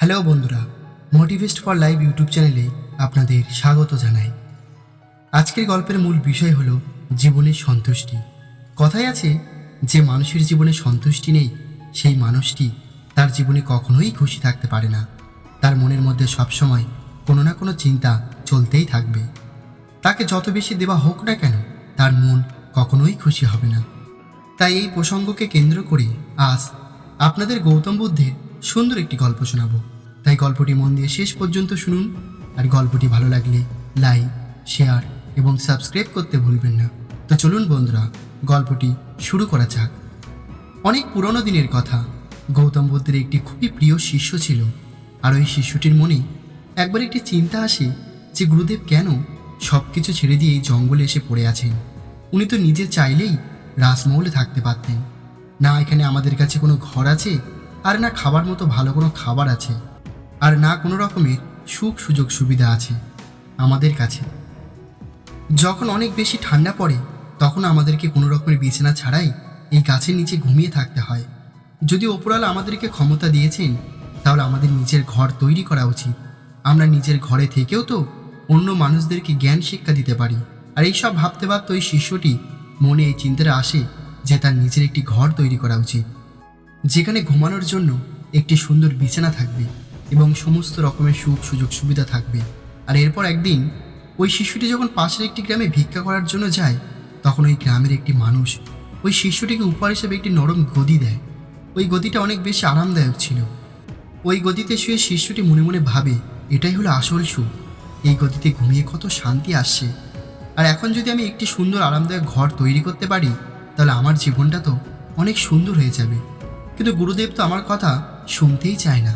Hello বন্ধুরা মোটিভেস্ট for live YouTube চ্যানেলে আপনাদের স্বাগত জানাই। আজকের গল্পের মূল বিষয় হলো জীবনের সন্তুষ্টি। কথায় আছে, যে মানুষের জীবনে সন্তুষ্টি নেই, সেই মানুষটি তার জীবনে কখনোই খুশি থাকতে পারে না। তার মনের মধ্যে সবসময় কোনো না কোনো চিন্তা চলতেই থাকবে। তাকে যত বেশি দেওয়া হোক না কেন, তার মন কখনোই খুশি হবে না। তাই এই প্রসঙ্গকে কেন্দ্র করে আজ আপনাদের গৌতম বুদ্ধের সুন্দর একটি গল্প শোনাবো। তাই গল্পটি মন দিয়ে শেষ পর্যন্ত শুনুন, আর গল্পটি ভালো লাগলে লাইক, শেয়ার এবং সাবস্ক্রাইব করতে ভুলবেন না। তো চলুন বন্ধুরা, গল্পটি শুরু করা যাক। অনেক পুরনো দিনের কথা, গৌতম বুদ্ধের একটি খুবই প্রিয় শিষ্য ছিল, আর ওই শিষ্যটির মনে একবার একটি চিন্তা আসে যে গুরুদেব কেন সব কিছু ছেড়ে দিয়ে এই জঙ্গলে এসে পড়ে আছেন। উনি তো নিজে চাইলেই রাসমহলে থাকতে পারতেন। না, এখানে আমাদের কাছে কোনো ঘর আছে? আর না, খাবার মতো ভালো কোনো খাবার আছে। আর না কোনো রকমের সুখ সুযোগ সুবিধা আছে আমাদের কাছে। যখন অনেক বেশি ঠান্ডা পড়ে, তখন আমাদেরকে কোনো রকমের বিছানা ছাড়াই এই গাছের নিচে ঘুমিয়ে থাকতে হয়। যদি ওপরাল আমাদেরকে ক্ষমতা দিয়েছেন, তাহলে আমাদের নিজের ঘর তৈরি করা উচিত। আমরা নিজের ঘরে থেকেও তো অন্য মানুষদেরকে জ্ঞান শিক্ষা দিতে পারি। আর এইসব ভাবতে ভাবতে ওই শিষ্যটি মনে এই চিন্তাটা আসে যে তার নিজের একটি ঘর তৈরি করা উচিত। যেখানে ঘুমানোর জন্য একটি সুন্দর বিছানা থাকবে এবং সমস্ত রকমের সুখ, সুযোগ, সুবিধা থাকবে। আর এরপর একদিন ওই শিশুটি যখন পাশের একটি গ্রামে ভিক্ষা করার জন্য যায়, তখন ওই গ্রামের একটি মানুষ ওই শিশুটিকে উপহার হিসেবে একটি নরম গদি দেয়। ওই গদিটা অনেক বেশি আরামদায়ক ছিল। ওই গদিতে শুয়ে শিশুটি মনে মনে ভাবে, এটাই হলো আসল সুখ। এই গদিতে ঘুমিয়ে কত শান্তি আসছে। আর এখন যদি আমি একটি সুন্দর, আরামদায়ক ঘর তৈরি করতে পারি, তাহলে আমার জীবনটা তো অনেক সুন্দর হয়ে যাবে। কিন্তু গুরুদেব তো আমার কথা শুনতেই চায় না।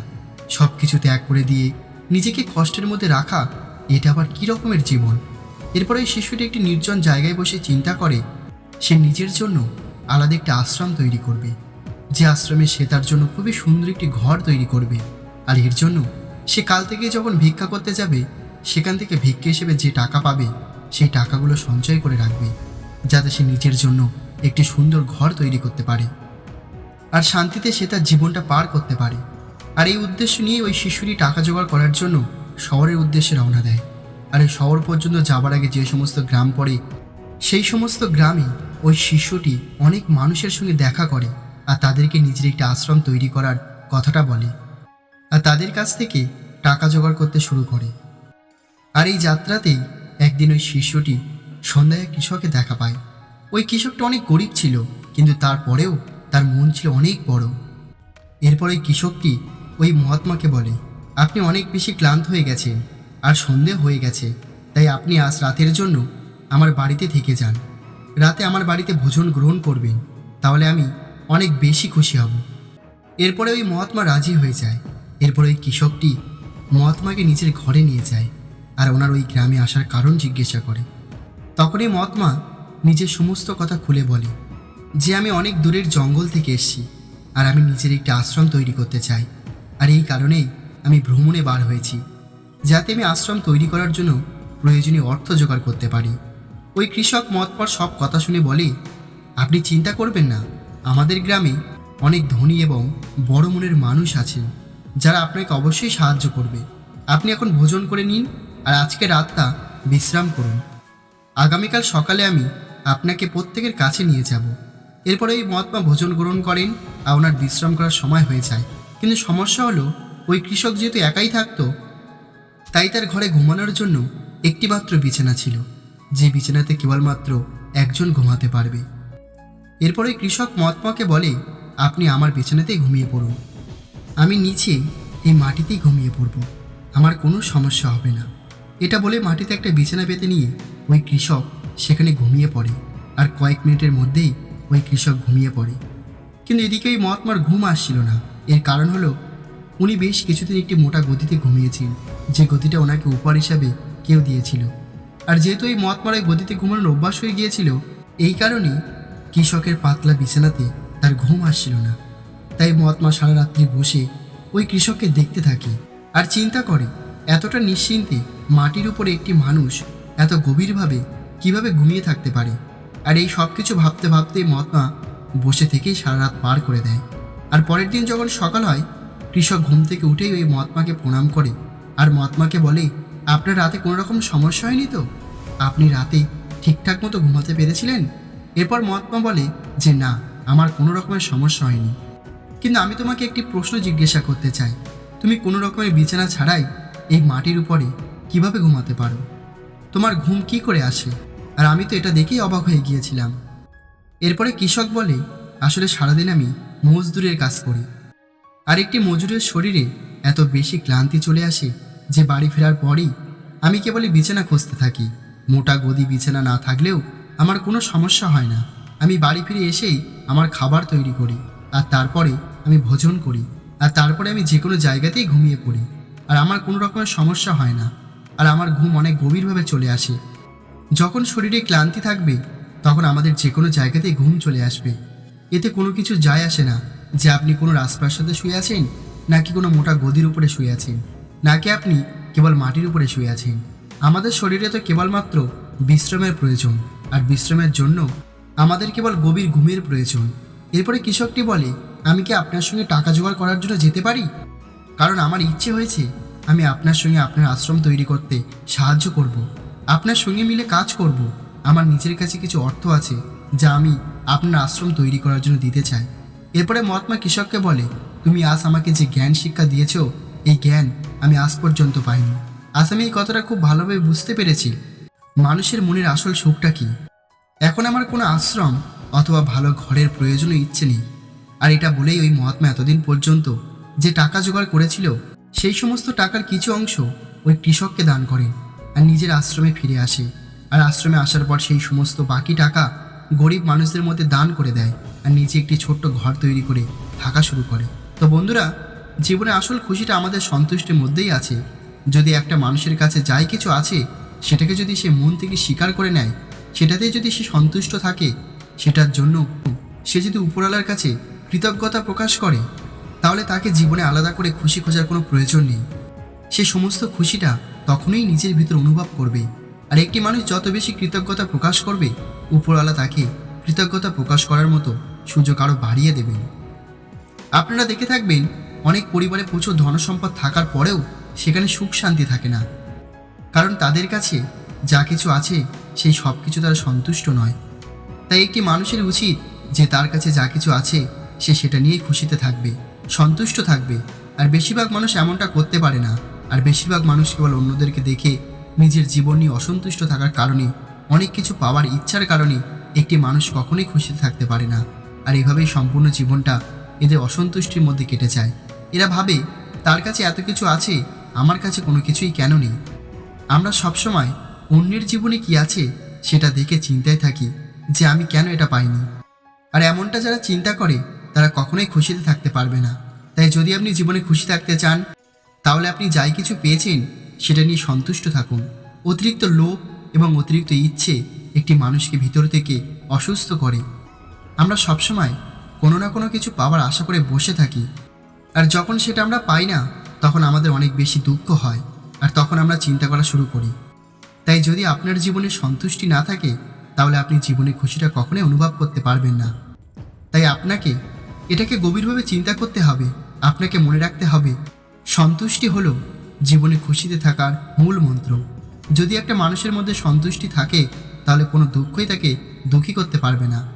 সব কিছু ত্যাগ করে দিয়ে নিজেকে কষ্টের মধ্যে রাখা, এটা আবার কী রকমের জীবন? এরপরে ওই শিশুটি একটি নির্জন জায়গায় বসে চিন্তা করে, সে নিজের জন্য আলাদা একটি আশ্রম তৈরি করবে। যে আশ্রমে সে তার জন্য খুবই সুন্দর একটি ঘর তৈরি করবে। আর এর জন্য সে কাল থেকে যখন ভিক্ষা করতে যাবে, সেখান থেকে ভিক্ষা হিসেবে যে টাকা পাবে, সেই টাকাগুলো সঞ্চয় করে রাখবে, যাতে সে নিজের জন্য একটি সুন্দর ঘর তৈরি করতে পারে। আর শান্তিতে সে তার জীবনটা পার করতে পারে। আর এই উদ্দেশ্য নিয়ে ওই শিশুটি টাকা জোগাড় করার জন্য শহরের উদ্দেশ্যে রওনা দেয়। আর এই শহর পর্যন্ত যাবার আগে যে সমস্ত গ্রাম পড়ে, সেই সমস্ত গ্রামে ওই শিশুটি অনেক মানুষের সঙ্গে দেখা করে আর তাদেরকে নিজের একটি আশ্রম তৈরি করার কথাটা বলে। আর তাদের কাছ থেকে টাকা জোগাড় করতে শুরু করে। আর এই যাত্রাতেই একদিন ওই শিষ্যটি সন্ধ্যায় কৃষকে দেখা পায়। ওই কৃষকটা অনেক গরিব ছিল, কিন্তু তারপরেও তার মন ছিল অনেক বড়। এরপর ওই কৃষকটি ওই মহাত্মাকে বলে, আপনি অনেক বেশি ক্লান্ত হয়ে গেছেন, আর সন্ধে হয়ে গেছে। তাই আপনি আজ রাতের জন্য আমার বাড়িতে থেকে যান। রাতে আমার বাড়িতে ভোজন গ্রহণ করবেন, তাহলে আমি অনেক বেশি খুশি হব। এরপরে ওই মহাত্মা রাজি হয়ে যায়। এরপর ওই কৃষকটি মহাত্মাকে নিজের ঘরে নিয়ে যায় আর ওনার ওই গ্রামে আসার কারণ জিজ্ঞাসা করে। তখনই মহাত্মা নিজের সমস্ত কথা খুলে বলে যে আমি অনেক দূরের জঙ্গল থেকে এসেছি, আর আমি নিজের একটি আশ্রম তৈরি করতে চাই। আর এই কারণেই আমি ভ্রমণে বার হয়েছি, যাতে আমি আশ্রম তৈরি করার জন্য প্রয়োজনীয় অর্থ জোগাড় করতে পারি। ওই কৃষক মতপর সব কথা শুনে বলে, আপনি চিন্তা করবেন না, আমাদের গ্রামে অনেক ধনী এবং বড় মনের মানুষ আছেন, যারা আপনাকে অবশ্যই সাহায্য করবে। আপনি এখন ভোজন করে নিন আর আজকে রাতটা বিশ্রাম করুন। আগামীকাল সকালে আমি আপনাকে প্রত্যেকের কাছে নিয়ে যাব। এরপরে এই মহাত্মা ভোজন গ্রহণ করেন আর ওনার বিশ্রাম করার সময় হয়ে যায়। কিন্তু সমস্যা হলো, ওই কৃষক যেহেতু একাই থাকতো, তাই তার ঘরে ঘুমানোর জন্য একটিমাত্র বিছানা ছিল, যে বিছানাতে কেবলমাত্র একজন ঘুমাতে পারবে। এরপরে ওই কৃষক মহাত্মাকে বলে, আপনি আমার বিছানাতেই ঘুমিয়ে পড়ুন। আমি নিচে এই মাটিতেই ঘুমিয়ে পড়ব। আমার কোনো সমস্যা হবে না। এটা বলে মাটিতে একটা বিছানা পেতে নিয়ে ওই কৃষক সেখানে ঘুমিয়ে পড়ে। আর কয়েক মিনিটের মধ্যেই ওই কৃষক ঘুমিয়ে পড়ে। কিন্তু এদিকে ওই মহাত্মার ঘুম আসছিল না। এর কারণ হলো, উনি বেশ কিছুদিন একটি মোটা গতিতে ঘুমিয়েছেন, যে গতিটা ওনাকে উপহার হিসাবে কেউ দিয়েছিল। আর যেহেতু এই মহাত্মার ওই গতিতে ঘুমানোর অভ্যাস হয়ে গিয়েছিল, এই কারণেই কৃষকের পাতলা বিছানাতে তার ঘুম আসছিল না। তাই মহাত্মা সারা রাত্রি বসে ওই কৃষককে দেখতে থাকে আর চিন্তা করে, এতটা নিশ্চিন্তে মাটির উপরে একটি মানুষ এত গভীরভাবে কীভাবে ঘুমিয়ে থাকতে পারে? আর এই সব কিছু ভাবতে ভাবতে মহাত্মা বসে থেকেই সারা রাত পার করে দেয়। আর পরের দিন যখন সকাল হয়, কৃষক ঘুম থেকে উঠেই ওই মহাত্মাকে প্রণাম করে আর মহাত্মাকে বলে, আপনার রাতে কোনো রকম সমস্যা হয়নি তো? আপনি রাতে ঠিকঠাক মতো ঘুমাতে পেরেছিলেন? এরপর মহাত্মা বলে, যে না, আমার কোনো রকমের সমস্যা হয়নি। কিন্তু আমি তোমাকে একটি প্রশ্ন জিজ্ঞাসা করতে চাই। তুমি কোনো রকমের বিছানা ছাড়াই এই মাটির উপরে কীভাবে ঘুমাতে পারো? তোমার ঘুম কি করে আসে? আর আমি তো এটা দেখেই অবাক হয়ে গিয়েছিলাম। এরপরে কৃষক বলে, আসলে সারাদিন আমি মজদুরের কাজ করি। আর একটি মজুরের শরীরে এত বেশি ক্লান্তি চলে আসে যে বাড়ি ফেরার পরই আমি কেবলই বিছানা খুঁজতে থাকি। মোটা গদি বিছানা না থাকলেও আমার কোনো সমস্যা হয় না। আমি বাড়ি ফিরে এসেই আমার খাবার তৈরি করি আর তারপরে আমি ভোজন করি আর তারপরে আমি যে কোনো জায়গাতেই ঘুমিয়ে পড়ি। আর আমার কোনো রকমের সমস্যা হয় না। আর আমার ঘুম অনেক গভীরভাবে চলে আসে। যখন শরীরে ক্লান্তি থাকবে, তখন আমাদের যে কোনো জায়গাতেই ঘুম চলে আসবে। এতে কোনো কিছু যায় আসে না যে আপনি কোনো রাজপ্রাসাদে শুয়ে আছেন, নাকি কোনো মোটা গদির উপরে শুয়ে আছেন, নাকি আপনি কেবল মাটির উপরে শুয়ে আছেন। আমাদের শরীরে তো কেবলমাত্র বিশ্রামের প্রয়োজন, আর বিশ্রামের জন্য আমাদের কেবল গভীর ঘুমের প্রয়োজন। এরপরে কৃষকটি বলে, আমি কি আপনার সঙ্গে টাকা জোগাড় করার জন্য যেতে পারি? কারণ আমার ইচ্ছে হয়েছে, আমি আপনার সঙ্গে আপনার আশ্রম তৈরি করতে সাহায্য করব। আপনার সঙ্গে মিলে কাজ করব। আমার নিজের কাছে কিছু অর্থ আছে, যা আমি আপনার আশ্রম তৈরি করার জন্য দিতে চাই। এরপরে মহাত্মা কৃষককে বলে, তুমি আজ আমাকে যে জ্ঞান শিক্ষা দিয়েছ, এই জ্ঞান আমি আজ পর্যন্ত পাইনি। আজ আমি এই কথাটা খুব ভালোভাবে বুঝতে পেরেছি। মানুষের মনের আসল সুখটা কি? এখন আমার কোনো আশ্রম অথবা ভালো ঘরের প্রয়োজনও ইচ্ছে নেই। আর এটা বলেই ওই মহাত্মা এতদিন পর্যন্ত যে টাকা জোগাড় করেছিল, সেই সমস্ত টাকার কিছু অংশ ওই কৃষককে দান করেন আর নিজের আশ্রমে ফিরে আসে। আর আশ্রমে আসার পর সেই সমস্ত বাকি টাকা গরিব মানুষদের মধ্যে দান করে দেয় আর নিজে একটি ছোট্ট ঘর তৈরি করে থাকা শুরু করে। তো বন্ধুরা, জীবনে আসল খুশিটা আমাদের সন্তুষ্টির মধ্যেই আছে। যদি একটা মানুষের কাছে যাই কিছু আছে, সেটাকে যদি সে মন থেকে স্বীকার করে নেয়, সেটাতেই যদি সে সন্তুষ্ট থাকে, সেটার জন্য সে যদি উপরওয়ালার কাছে কৃতজ্ঞতা প্রকাশ করে, তাহলে তাকে জীবনে আলাদা করে খুশি খোঁজার কোনো প্রয়োজন নেই। সে সমস্ত খুশিটা তখনই নিজের ভিতর অনুভব করবে। আর একটি মানুষ যত বেশি কৃতজ্ঞতা প্রকাশ করবে, উপরওয়ালা তাকে কৃতজ্ঞতা প্রকাশ করার মতো সুযোগ আরও বাড়িয়ে দেবেন আপনারা দেখে থাকবেন, অনেক পরিবারে প্রচুর ধনসম্পদ থাকার পরেও সেখানে সুখ শান্তি থাকে না। কারণ তাদের কাছে যা কিছু আছে, সেই সব কিছু তারা সন্তুষ্ট নয়। তাই একটি মানুষের উচিত যে তার কাছে যা কিছু আছে, সে সেটা নিয়েই খুশিতে থাকবে, সন্তুষ্ট থাকবে। আর বেশিরভাগ মানুষ এমনটা করতে পারে না। আর বেশিরভাগ মানুষ কেবল অন্যদেরকে দেখে নিজের জীবন নিয়ে অসন্তুষ্ট থাকার কারণে, অনেক কিছু পাওয়ার ইচ্ছার কারণে একটি মানুষ কখনোই খুশিতে থাকতে পারে না। আর এভাবেই সম্পূর্ণ জীবনটা এদের অসন্তুষ্টির মধ্যে কেটে যায়। এরা ভাবে, তার কাছে এত কিছু আছে, আমার কাছে কোনো কিছুই কেন নেই? আমরা সবসময় অন্যের জীবনে কি আছে সেটা দেখে চিন্তায় থাকি যে আমি কেন এটা পাইনি। আর এমনটা যারা চিন্তা করে, তারা কখনোই খুশিতে থাকতে পারবে না। তাই যদি আপনি জীবনে খুশি থাকতে চান তাহলে আপনি যাই কিছু পেয়েছেন, সেটা নিয়ে সন্তুষ্ট থাকুন। অতিরিক্ত লোভ এবং অতিরিক্ত ইচ্ছে একটি মানুষকে ভিতর থেকে অসুস্থ করে। আমরা সবসময় কোনো না কোনো কিছু পাওয়ার আশা করে বসে থাকি। আর যখন সেটা আমরা পাই না, তখন আমাদের অনেক বেশি দুঃখ হয় আর তখন আমরা চিন্তা করা শুরু করি। তাই যদি আপনার জীবনে সন্তুষ্টি না থাকে, তাহলে আপনি জীবনে খুশিটা কখনোই অনুভব করতে পারবেন না। তাই আপনাকে, এটাকে গভীরভাবে চিন্তা করতে হবে, আপনাকে মনে রাখতে হবে সন্তুষ্টি হলো জীবনে খুশিতে থাকার মূল মন্ত্র। যদি একটা মানুষের মধ্যে সন্তুষ্টি থাকে, তাহলে কোনো দুঃখই তাকে দুঃখী করতে পারবে না।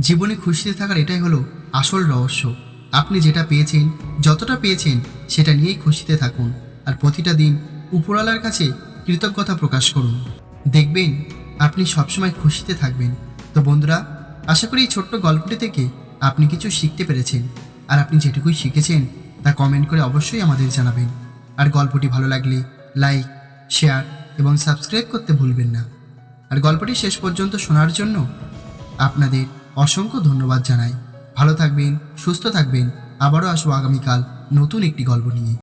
জীবনে খুশিতে থাকার এটাই হলো আসল রহস্য। আপনি যেটা পেয়েছেন, যতটা পেয়েছেন, সেটা নিয়েই খুশিতে থাকুন। আর প্রতিটা দিন উপরওয়ালার কাছে কৃতজ্ঞতা প্রকাশ করুন। দেখবেন, আপনি সবসময় খুশিতে থাকবেন। তো বন্ধুরা, আশা করি এই ছোট্ট গল্পটি থেকে আপনি কিছু শিখতে পেরেছেন। আর আপনি যেটুকুই শিখেছেন তা কমেন্ট করে অবশ্যই আমাদের জানাবেন। আর গল্পটি ভালো লাগলে লাইক শেয়ার এবং সাবস্ক্রাইব করতে ভুলবেন না। আর গল্পটি শেষ পর্যন্ত শোনার জন্য আপনাদের অসংখ্য ধন্যবাদ জানাই। ভালো থাকবেন, সুস্থ থাকবেন। আবারও আসব আগামীকাল নতুন একটি গল্প নিয়ে।